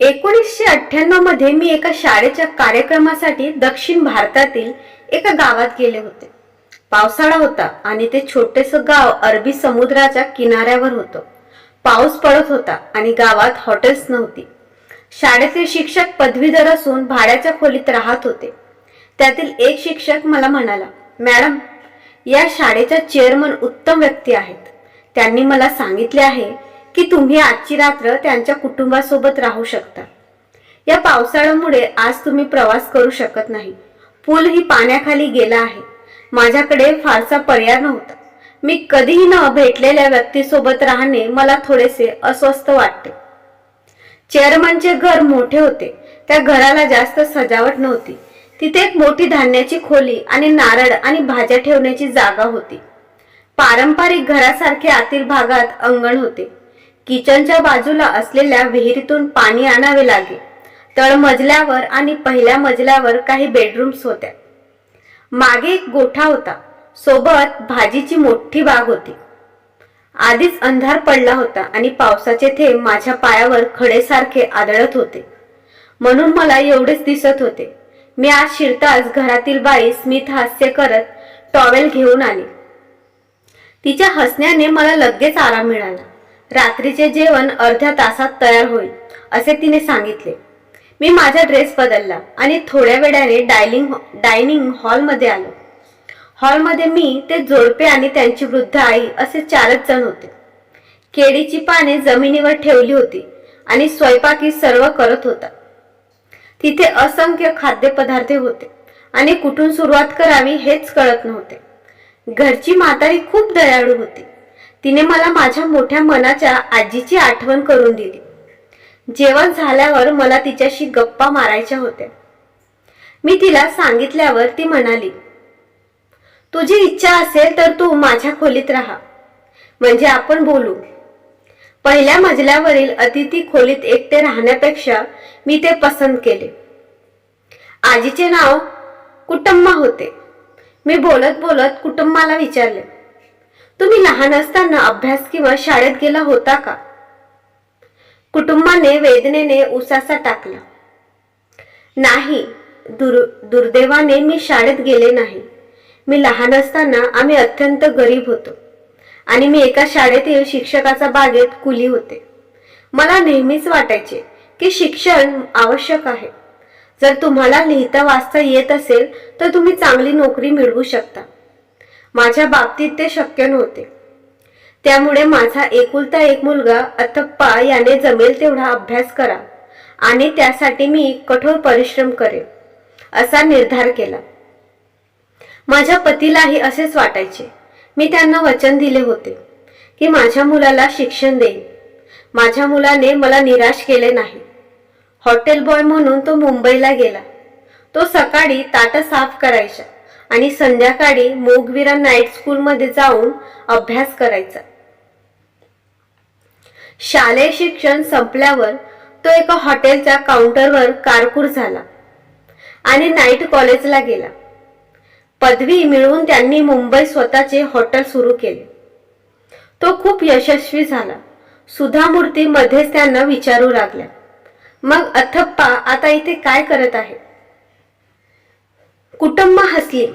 एकोणीसशे अठ्ठ्याण्णवमध्ये मी एका शाळेच्या कार्यक्रमासाठी दक्षिण भारतातील एका गावात गेले होते. पावसाळा होता आणि ते छोटेस गाव अरबी समुद्राच्या किनाऱ्यावर होतं. पाऊस पडत होता आणि गावात हॉटेल्स नव्हती. शाळेतील शिक्षक पदवीधर असून भाड्याच्या खोलीत राहत होते. त्यातील एक शिक्षक मला म्हणाला मॅडम या शाळेच्या चेअरमन उत्तम व्यक्ती आहेत. त्यांनी मला सांगितले आहे की तुम्ही आजची रात्र त्यांच्या कुटुंबासोबत राहू शकता. या पावसाळ्यामुळे आज तुम्ही प्रवास करू शकत नाही. पूल ही पाण्याखाली गेला आहे. माझ्याकडे फारसा पर्याय नव्हता. मी कधीही न भेटलेल्या व्यक्तीसोबत राहणे मला थोडेसे अस्वस्थ वाटते. चेअरमनचे घर मोठे होते. त्या घराला जास्त सजावट नव्हती. तिथे एक मोठी धान्याची खोली आणि नारळ आणि भाज्या ठेवण्याची जागा होती. पारंपरिक घरासारखे आतील भागात अंगण होते. किचनच्या बाजूला असलेल्या विहिरीतून पाणी आणावे लागे. तळमजल्यावर आणि पहिल्या मजल्यावर काही बेडरूम्स होत्या. मागे एक गोठा होता. सोबत भाजीची मोठी बाग होती. आधीच अंधार पडला होता आणि पावसाचे थेंब माझ्या पायावर खडेसारखे आदळत होते. म्हणून मला एवढेच दिसत होते. मी आज शिरताच घरातील बाई स्मित हास्य करत टॉवेल घेऊन आली. तिच्या हसण्याने मला लगेच आराम मिळाला. रात्रीचे जेवण अर्ध्या तासात तयार होईल असे तिने सांगितले. मी माझा ड्रेस बदलला आणि थोड्या वेळाने डायनिंग डायनिंग हॉलमध्ये आलो. हॉलमध्ये मी ते जोडपे आणि त्यांची वृद्ध आई असे चारच जण होते. केळीची पाने जमिनीवर ठेवली होती आणि स्वयंपाकी सर्व करत होता. तिथे असंख्य खाद्यपदार्थ होते आणि कुठून सुरुवात करावी हेच कळत नव्हते. घरची म्हातारी खूप दयाळू होती. तिने मला माझ्या मोठ्या मनाच्या आजीची आठवण करून दिली. जेवण झाल्यावर मला तिच्याशी गप्पा मारायच्या होत्या. मी तिला सांगितल्यावर ती म्हणाली तुझी इच्छा असेल तर तू माझ्या खोलीत राहा. म्हणजे आपण बोलू. पहिल्या मजल्यावरील अतिथी खोलीत एकटे राहण्यापेक्षा मी ते पसंत केले. आजीचे नाव कुटुंबा होते. मी बोलत बोलत कुटुंबाला विचारले तुम्ही लहान असताना अभ्यास किंवा शाळेत गेला होता का? कुटुंबाने वेदनेने उसासा टाकला. नाही दुर दुर्दैवाने मी शाळेत गेले नाही. मी लहान असताना आम्ही अत्यंत गरीब होतो. आणि मी एका शाळेतील शिक्षकाचा बागेत कुली होते. मला नेहमीच वाटायचे की शिक्षण आवश्यक आहे. जर तुम्हाला लिहिता वाचता येत असेल तर तुम्ही चांगली नोकरी मिळवू शकता. माझ्या बाबतीत ते शक्य नव्हते. त्यामुळे माझा एकुलता एक मुलगा अथप्पा याने जमेल तेवढा अभ्यास करा आणि त्यासाठी मी कठोर परिश्रम करेन असा निर्धार केला. माझ्या पतीलाही असेच वाटायचे. मी त्यांना वचन दिले होते की माझ्या मुलाला शिक्षण देईन. माझ्या मुलाने मला निराश केले नाही. हॉटेल बॉय म्हणून तो मुंबईला गेला. तो सकाळी ताटं साफ करायचा. आणि संध्याकाळी मोगविरा नाईट स्कूलमध्ये जाऊन अभ्यास करायचा. शालेय शिक्षण संपल्यावर तो एका हॉटेलच्या काउंटरवर कारकूर झाला आणि नाईट कॉलेजला गेला. पदवी मिळवून त्यांनी मुंबई स्वतःचे हॉटेल सुरू केले. तो खूप यशस्वी झाला. सुधामूर्ती मध्येच त्यांना विचारू लागल्या. मग अथप्पा आता इथे काय करत आहे? कुटुंब हसली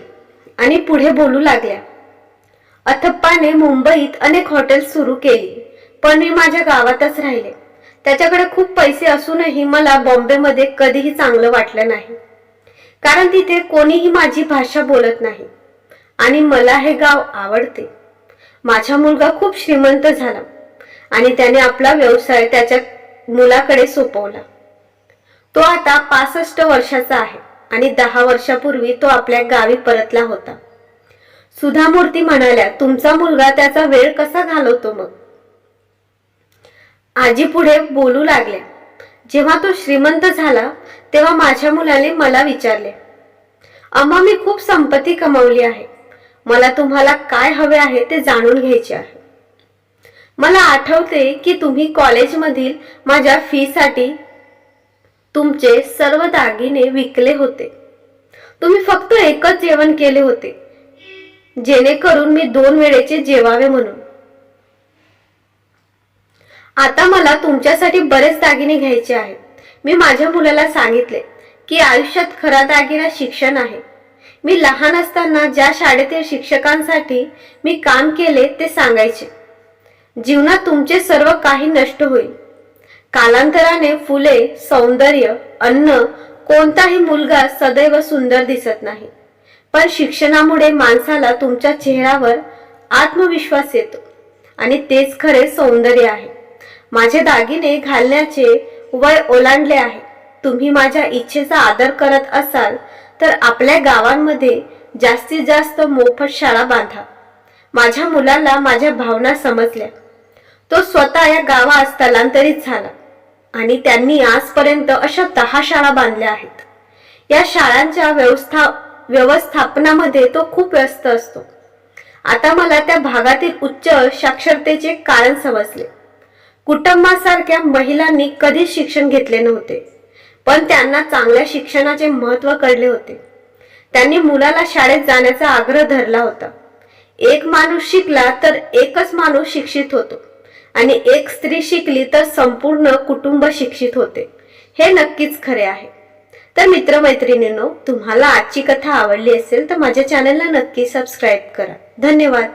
आणि पुढे बोलू लागल्या. अथप्पाने मुंबईत अनेक हॉटेल्स सुरू केली पण मी माझ्या गावातच राहिले. त्याच्याकडे खूप पैसे असूनही मला बॉम्बेमध्ये कधीही चांगलं वाटलं नाही. कारण तिथे कोणीही माझी भाषा बोलत नाही आणि मला हे गाव आवडते. माझा मुलगा खूप श्रीमंत झाला आणि त्याने आपला व्यवसाय त्याच्या मुलाकडे सोपवला. तो आता पासष्ट वर्षाचा आहे. आणि दहा वर्षापूर्वी तो आपल्या गावी परतला होता. सुधामूर्ती म्हणाल्या तुमचा मुलगा त्याचा वेळ कसा घालवतो मग? आजी पुढे बोलू लागल्या. जेव्हा तो श्रीमंत झाला तेव्हा माझ्या मुलाने मला विचारले अम्मा मी खूप संपत्ती कमावली आहे. मला तुम्हाला काय हवे आहे ते जाणून घ्यायचे आहे. मला आठवते की तुम्ही कॉलेजमधील माझ्या फीसाठी तुमचे सर्व दागिने विकले होते. तुम्ही फक्त एकच जेवण केले होते. जेणेकरून मी दोन वेळेचे जेवावे म्हणून. आता मला तुमच्यासाठी बरेच दागिने घ्यायचे आहेत. मी माझ्या मुलाला सांगितले की आयुष्यात खरा दागिना शिक्षण आहे. मी लहान असताना ज्या शाळेतील शिक्षकांसाठी मी काम केले ते सांगायचे. जीवनात तुमचे सर्व काही नष्ट होईल. कालांतराने फुले सौंदर्य अन्न कोणताही मुलगा सदैव सुंदर दिसत नाही. पण शिक्षणामुळे माणसाला तुमच्या चेहऱ्यावर आत्मविश्वास येतो. आणि तेच खरे सौंदर्य आहे. माझे दागिने घालण्याचे वय ओलांडले आहे. तुम्ही माझ्या इच्छेचा आदर करत असाल तर आपल्या गावांमध्ये जास्तीत जास्त मोफत शाळा बांधा. माझ्या मुलाला माझ्या भावना समजल्या. तो स्वतः या गावात स्थलांतरित झाला. आणि त्यांनी आजपर्यंत अशा दहा शाळा बांधल्या आहेत. या शाळांच्या व्यवस्था व्यवस्थापनामध्ये तो खूप व्यस्त असतो. आता मला त्या भागातील उच्च साक्षरतेचे कारण समजले. कुटुंबासारख्या महिलांनी कधीच शिक्षण घेतले नव्हते पण त्यांना चांगल्या शिक्षणाचे महत्त्व कळले होते. त्यांनी मुलाला शाळेत जाण्याचा आग्रह धरला होता. एक माणूस शिकला तर एकच माणूस शिक्षित होतो. आणि एक स्त्री शिकली तर संपूर्ण कुटुंब शिक्षित होते. हे नक्कीच खरे आहे. तर मित्रमैत्रिणींनो तुम्हाला आजची कथा आवडली असेल तर माझ्या चॅनलला नक्की सबस्क्राईब करा. धन्यवाद.